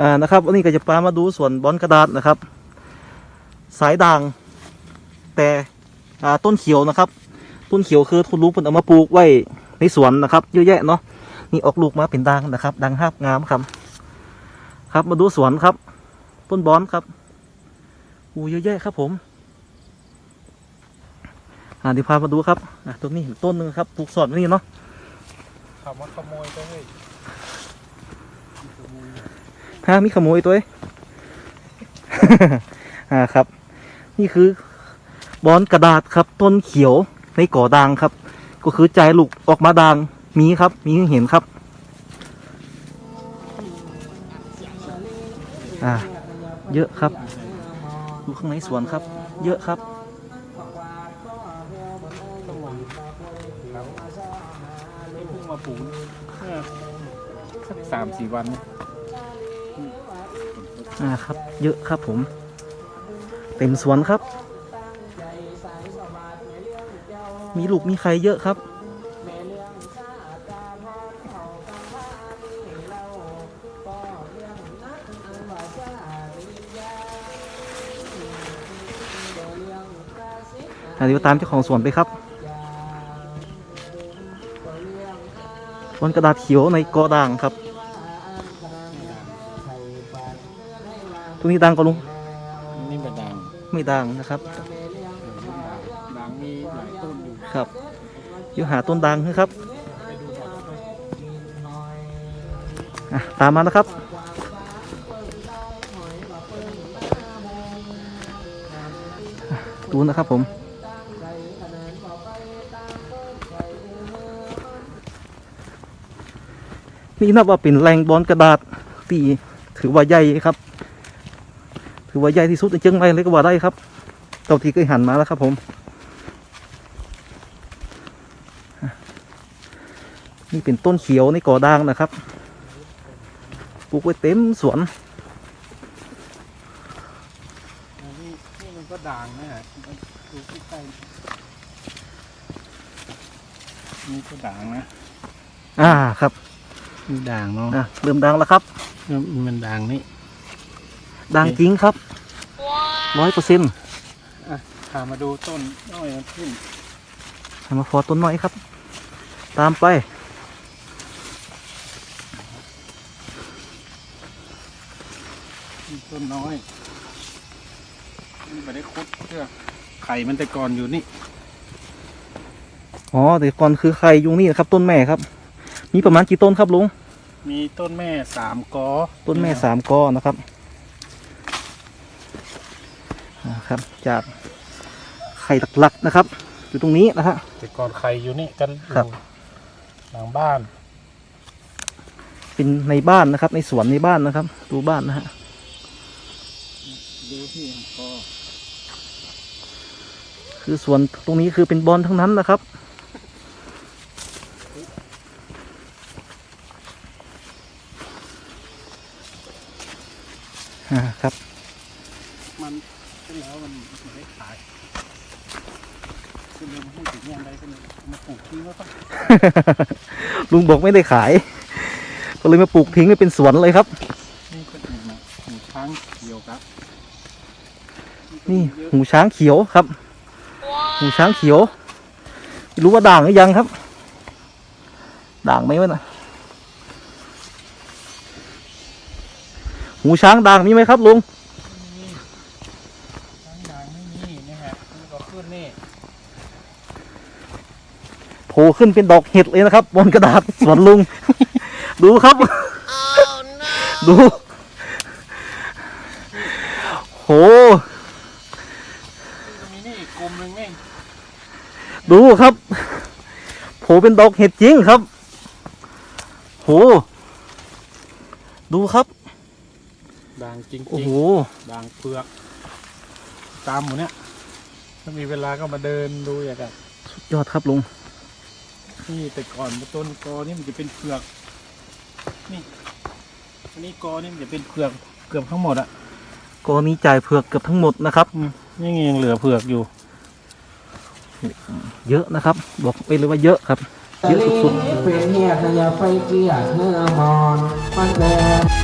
อ่านะครับวันนี้ก็จะพามาดูสวนบอนกระดาษนะครับ สายด่าง แต่อ่าต้นเขียวนะครับ ต้นเขียวคือทุนลูกเพิ่นเอามาปลูกไว้ในสวนนะครับเยอะแยะเนาะนี่ออกลูกมาเป็นด่างนะครับด่างห้าบงามครับ ครับมาดูสวนครับ ต้นบอนครับอูเยอะแยะครับผมอ่าเดี๋ยวพามาดูครับอะตรงนี้เห็นต้นหนึ่งครับปลูกสอนไว้นี่เนาะคำว่าขโมยไปเฮ้ย ฮะมีขโมยตัวเองอ่าครับ นี่คือบอนกระดาษครับ ต้นเขียวในก่อดางครับ ก็คือใจลูกออกมาดางมีครับ มีเห็นครับ อ่า เยอะครับดูข้างในสวนครับ เยอะครับมาปลูกสักสามสี่วัน อ่าครับ เยอะครับผม เต็มสวนครับ มีลูกมีใครเยอะครับ เดี๋ยวตามเจ้าของสวนไปครับบนกระดาษเขียวในกอด่างครับ ตรงนี้ดังก็ลุงนี่เป็นด่างไม่ดังนะครับด่างมีหลายต้นอยู่ครับเดี๋ยวหาต้นดังนะครับไปดูก่อนไปอะตามมานะครับดูนะครับผมนี่นับว่าเป็นแรงบอลกระดาษที่ถือว่าใหญ่ครับ ถือว่าใหญ่ที่สุดในเชียงรายเลยก็ว่าได้ครับเต่าที่เคยหันมาแล้วครับผม นี่เป็นต้นเขียวในก่อด่างนะครับปลูกไว้เต็มสวนนี่นี่มันก็ด่างนะฮะมันดูใกล้ๆนี่ก็ด่างนะ อ่าครับนี่ด่างเนาะอะเริ่มดังแล้วครับ มันด่างนี่ ดังจริงครับร้อยเปอร์เซ็นต์พามาดูต้นน้อยมันขึ้นมาฟอต้นน้อยครับ ตามไปนี่ต้นน้อยนี่ไม่ได้คุดเพื่อไข่มันแต่ก่อนอยู่นี่ อ๋อแต่ก่อนคือใครยุงนี่นะครับ ต้นแม่ครับ มีประมาณกี่ต้นครับลุง มีต้นแม่สามกอ ต้นแม่สามกอนะครับ อ่าครับ จากไข่หลักๆนะครับ อยู่ตรงนี้นะฮะแต่ก่อนไข่อยู่นี่กันอยู่ครับหลังบ้าน เป็นในบ้านนะครับ ในสวนในบ้านนะครับ ดูบ้านนะฮะดูที่กอคือสวนตรงนี้คือเป็นบอลทั้งนั้นนะครับอ่าครับ มัน ขึ้นแล้วมันไม่ได้ขายขึ้นเลยมาพูดถึงอย่างไรกันเลยเอามาปลูกทิ้งแล้วต้องลุงบอกไม่ได้ขาย ก็เลยมาปลูกทิ้งไว้เป็นสวนเลยครับ นี่ก็หนึ่งนะหมูช้างเดียวครับนี่หูช้างเขียวครับ หูช้างเขียวไม่รู้ว่าด่างหรือยังครับ ด่างไหมวะน่ะหูช้างด่างมีไหมครับลุง นี่ก็ขึ้นนี่โผล่ขึ้นเป็นดอกเห็ดเลยนะครับ บนกระดาษสวนลุง ดูครับ ดูโหนี่ก็มีนี่อีกกลุ่มหนึ่งนี่ดูครับโผล่เป็นดอกเห็ดจริงครับ โห ดูครับ ด่างจริงโอ้โห ๆด่างเปลือก ตามหมูเนี่ย ถ้ามีเวลาก็มาเดินดูอย่างกันยอดครับลุงนี่แต่ก่อนต้นกอนี่มันจะเป็นเปลือก นี่อันนี้กอนี่มันจะเป็นเปลือกเกือบทั้งหมดอะกรณีจ่ายเผือกเกือบทั้งหมดนะครับนี่ยังเหลือเผือกอยู่ เยอะนะครับ บอกไปเลยว่าเยอะครับ เยอะสุดๆ เป็นเนี่ยขยับไปเกียร์เนื้อมอนมันแดง